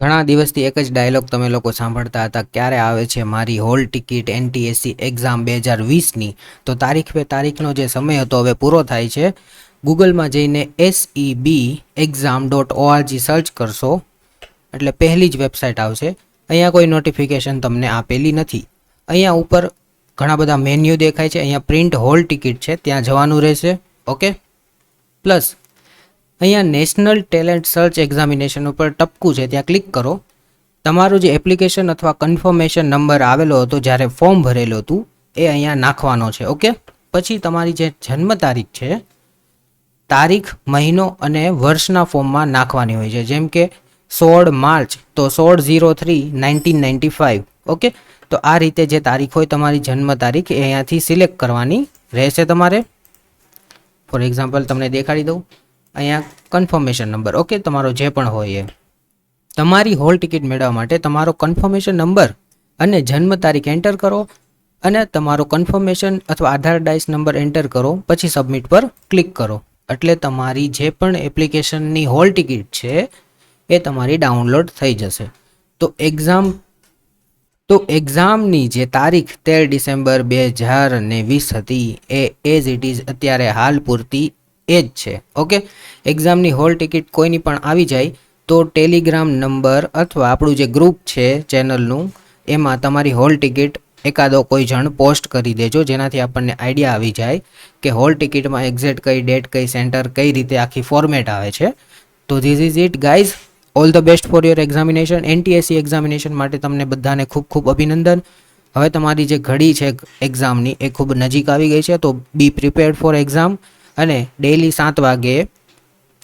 ઘણા દિવસથી એક જ ડાયલોગ તમે લોકો સાંભળતા હતા, ક્યારે આવે છે મારી હોલ ટિકિટ એનટીએસસી એક્ઝામ બે હજાર વીસની? તો તારીખ બે તારીખનો જે સમય હતો હવે પૂરો થાય છે. ગૂગલમાં જઈને S E B exam dot ORG search કરશો. એટલે પહેલી જ વેબસાઇટ આવશે. અહીંયા કોઈ નોટિફિકેશન તમને આપેલી નથી. અહીંયા ઉપર ઘણા બધા મેન્યુ દેખાય છે. અહીંયા પ્રિન્ટ હોલ ટિકિટ છે. ત્યાં જવાનું રહેશે. ઓકે પ્લસ અહીંયા નેશનલ ટેલેન્ટ સર્ચ એક્ઝામિનેશન ઉપર ટપકું છે, ત્યાં ક્લિક કરો. તમારું જે એપ્લિકેશન અથવા કન્ફર્મેશન નંબર આવેલો હતો, જ્યારે ફોર્મ ભરેલું હતું, એ અહીંયા નાખવાનો છે ઓકે પછી તમારી જે જન્મ તારીખ છે, તારીખ, મહિનો અને વર્ષના ફોર્મમાં નાખવાની હોય છે, જેમ કે સોળ માર્ચ, તો સોળ zero three nineteen ninety five okay તો આ રીતે જે તારીખ હોય, તમારી જન્મ તારીખ એ અહીંયાથી સિલેક્ટ કરવાની રહેશે તમારે. ફોર એક્ઝામ્પલ તમને દેખાડી દઉં. અહીંયા કન્ફર્મેશન નંબર ઓકે તમારો જે પણ હોય એ. તમારી હોલ ટિકિટ મેળવવા માટે તમારો કન્ફર્મેશન નંબર અને જન્મ તારીખ એન્ટર કરો અને તમારો કન્ફર્મેશન અથવા આધાર ડાઇસ નંબર એન્ટર કરો, પછી સબમિટ પર ક્લિક કરો. એટલે તમારી જે પણ એપ્લિકેશનની હોલ ટિકિટ છે, એ તમારી ડાઉનલોડ થઈ જશે. તો એક્ઝામ તો એક્ઝામની જે તારીખ તેર ડિસેમ્બર બે હજાર ને વીસ હતી, એ એઝ ઇટ ઇઝ અત્યારે હાલ પૂરતી એ જ છે. ઓકે એક્ઝામની હોલ ટિકિટ કોઈની પણ આવી જાય, તો ટેલિગ્રામ નંબર અથવા આપણું જે ગ્રુપ છે ચેનલનું એમાં તમારી હોલ ટિકિટ એકાદો કોઈ જણ પોસ્ટ કરી દેજો, જેનાથી આપણને આઈડિયા આવી જાય કે હોલ ટિકિટમાં એક્ઝેક્ટ કઈ ડેટ કઈ સેન્ટર કઈ રીતે આખી ફોર્મેટ આવે છે. તો this is it guys all the best for your examination NTSC examination માટે તમને બધાને ખૂબ ખૂબ અભિનંદન. હવે તમારી જે ઘડી છે એક્ઝામની એ ખૂબ નજીક આવી ગઈ છે, તો બી પ્રિપેર્ડ ફોર એક્ઝામ અને ડેઇલી સાત વાગે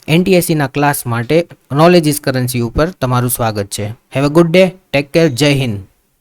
એનટીએસસીના ક્લાસ માટે નોલેજ કરન્સી ઉપર તમારું સ્વાગત છે. Have a good day take care જય હિન્દ